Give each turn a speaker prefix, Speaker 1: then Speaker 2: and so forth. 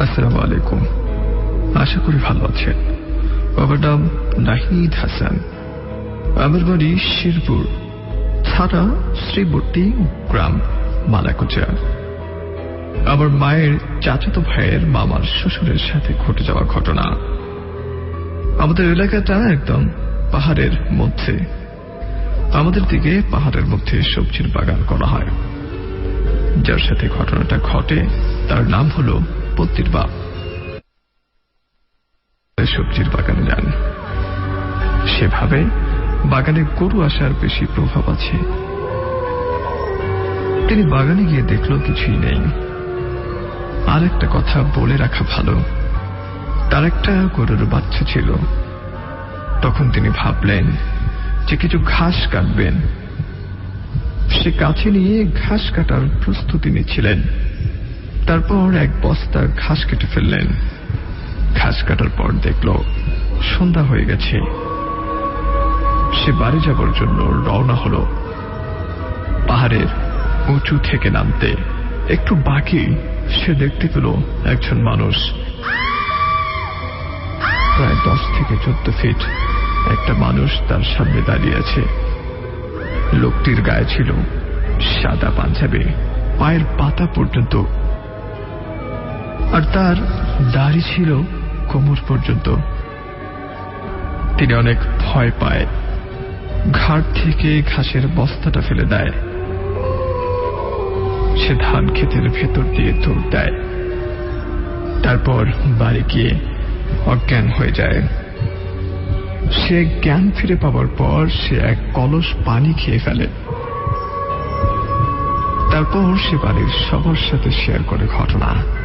Speaker 1: আসসালামু আলাইকুম। আশা করি ভালো আছেন। বাবার নাম নাহিদ হাসান। আমার বাড়ি শিরপুর, থানা শ্রীবর্তী গ্রাম, মালাকুচা। আমার মায়ের চাচাতো ভাইয়ের মামার শ্বশুরের সাথে ঘটে যাওয়া ঘটনা। আমাদের এলাকাটা একদম পাহাড়ের মধ্যে। আমাদের দিকে পাহাড়ের মধ্যে সবজির বাগান করা হয়। যার সাথে ঘটনাটা ঘটে, তার নাম হলো পত্তির বাপ। সবজির বাগানে যান। সেভাবে বাগানে গরু আসার বেশি প্রভাব আছে। তিনি বাগানে গিয়ে দেখল কিছুই নেই। আর একটা কথা বলে রাখা ভালো। তার একটা গরুর বাচ্চা ছিল। তখন তিনি ভাবলেন যে কিছু ঘাস কাটবেন। সে কাছে নিয়ে ঘাস কাটার প্রস্তুতি নিচ্ছিলেন। তারপর এক বস্তা ঘাস কেটে ফেললেন। ঘাস কাটার পর দেখল সন্ধ্যা হয়ে গেছে। সে বাড়ি যাবার জন্য রওনা হলো পাহাড়ের উঁচু থেকে নামতে। একটু বাকি সে দেখতে পেল একজন মানুষ। প্রায় দশ থেকে চোদ্দ ফিট একটা মানুষ তার সামনে দাঁড়িয়ে আছে। লোকটির গায়ে ছিল সাদা পাঞ্জাবি। পায়ের পাতা পর্যন্ত আর তার দাড়ি ছিল কোমর পর্যন্ত। তিনি অনেক ভয় পায়। ঘাট থেকে ঘাসের বস্তাটা ফেলে দেয়। সে ধান ক্ষেতের ভেতর দিয়ে দৌড় দেয়। তারপর বাড়ি গিয়ে অজ্ঞান হয়ে যায়। সে জ্ঞান ফিরে পাওয়ার পর সে এক কলস পানি খেয়ে ফেলে। তারপর সে বাড়ির সবার সাথে শেয়ার করে ঘটনা।